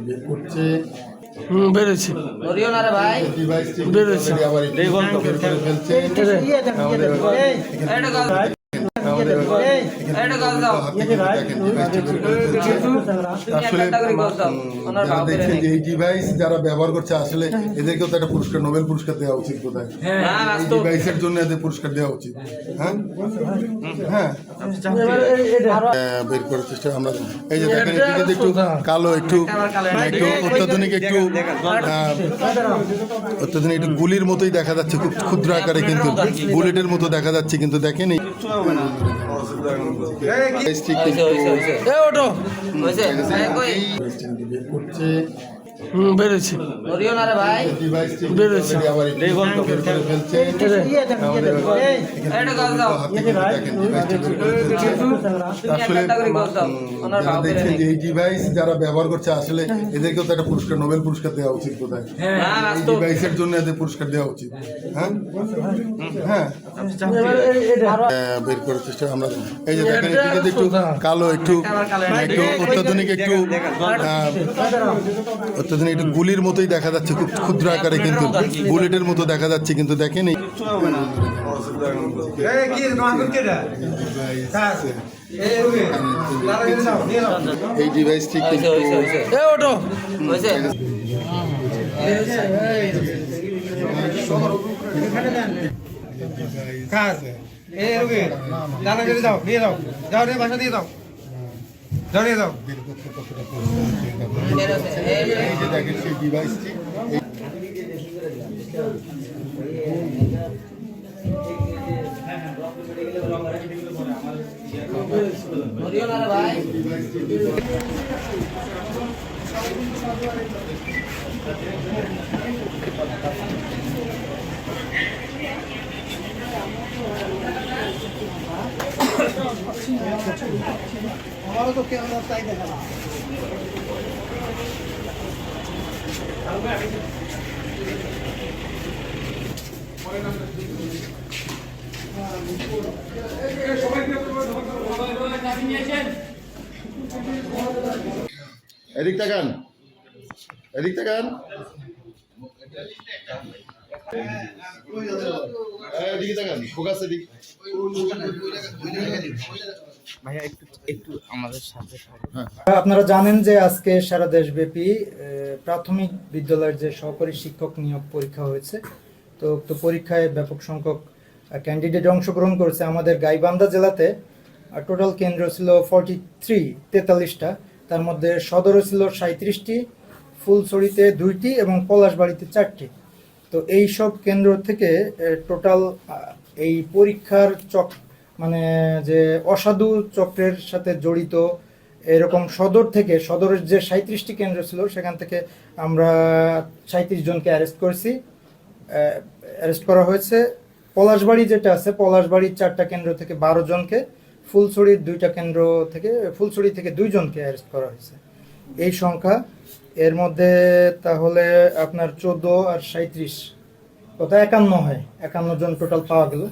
বের করছে। হুম বেড়েছে। ধরিও না রে ভাই। আবার ফেলছে দেখছেন যে এই ডিভাইস যারা ব্যবহার করছে আসলে এদেরকেও তো একটা পুরস্কার নোবেল পুরস্কার দেওয়া উচিত কোথায় এই ডিভাইসের জন্য এদের পুরস্কার দেওয়া উচিত হ্যাঁ হ্যাঁ হ্যাঁ, বের করার চেষ্টা আমরা এই যে দেখেন একটু কালো একটু একটু অত্যাধুনিক একটু অত্যাধুনিক একটু গুলির মতোই দেখা যাচ্ছে খুব ক্ষুদ্র আকারে কিন্তু বুলেটের মতো দেখা যাচ্ছে কিন্তু দেখেন এই কিন্তু বের করছে। হুম বেড়েছি না রে ভাই। ফেলছে এটা গাল দাও আসলে যারা দেখছেন যে এই ডিভাইস যারা ব্যবহার করছে আসলে এদেরকেও তো একটা পুরস্কার নোবেল পুরস্কার দেওয়া উচিত কোথায় না এই ডিভাইসের জন্য এদের পুরস্কার দেওয়া উচিত হ্যাঁ হ্যাঁ বের করার চেষ্টা আমরা এই যে দেখেন একটু যদি একটু কালো একটু একটু অত্যাধুনিক একটু অত্যাধুনিক একটু গুলির মতোই দেখা যাচ্ছে খুব ক্ষুদ্র আকারে কিন্তু বুলেটের মতো দেখা যাচ্ছে কিন্তু দেখেন এই এই ডিভাইসটি এ কাজ এই রুগী দানা দিয়ে দাও দিয়ে দাও যাও রে বাসা দিয়ে দাও নিয়ে দাও। এই যে দেখেন সেই ডিভাইসটি ধরিও না রে ভাই এদিক তাকান এদিক তাকান এদিকে তাকান আপনারা জানেন যে আজকে সারা দেশব্যাপী প্রাথমিক বিদ্যালয়ের যে সহকারী শিক্ষক নিয়োগ পরীক্ষা হয়েছে তো উক্ত পরীক্ষায় ব্যাপক সংখ্যক ক্যান্ডিডেট অংশগ্রহণ করেছে আমাদের গাইবান্ধা জেলাতে। টোটাল কেন্দ্র ছিল ফর্টি থ্রি তেতাল্লিশটা। তার মধ্যে সদরও ছিল সাঁত্রিশটি ফুলছড়িতে দুইটি এবং পলাশবাড়িতে চারটি। তো এই সব কেন্দ্র থেকে টোটাল এই পরীক্ষার চক মানে যে অসাধু চক্রের সাথে জড়িত, এরকম সদর থেকে, সদরের যে সাঁত্রিশটি কেন্দ্র ছিল, সেখান থেকে আমরা সাঁত্রিশ জনকে অ্যারেস্ট করেছি। অ্যারেস্ট করা হয়েছে। পলাশবাড়ি যেটা আছে, পলাশবাড়ির চারটা কেন্দ্র থেকে বারো জনকে, ফুলছড়ির দুইটা কেন্দ্র থেকে, ফুলছড়ি থেকে দুইজনকে অ্যারেস্ট করা হয়েছে। এই সংখ্যা এর মধ্যে তাহলে আপনার চোদ্দ আর সাঁত্রিশ কত? একান্ন হয়। একান্ন জন টোটাল পাওয়া গেল।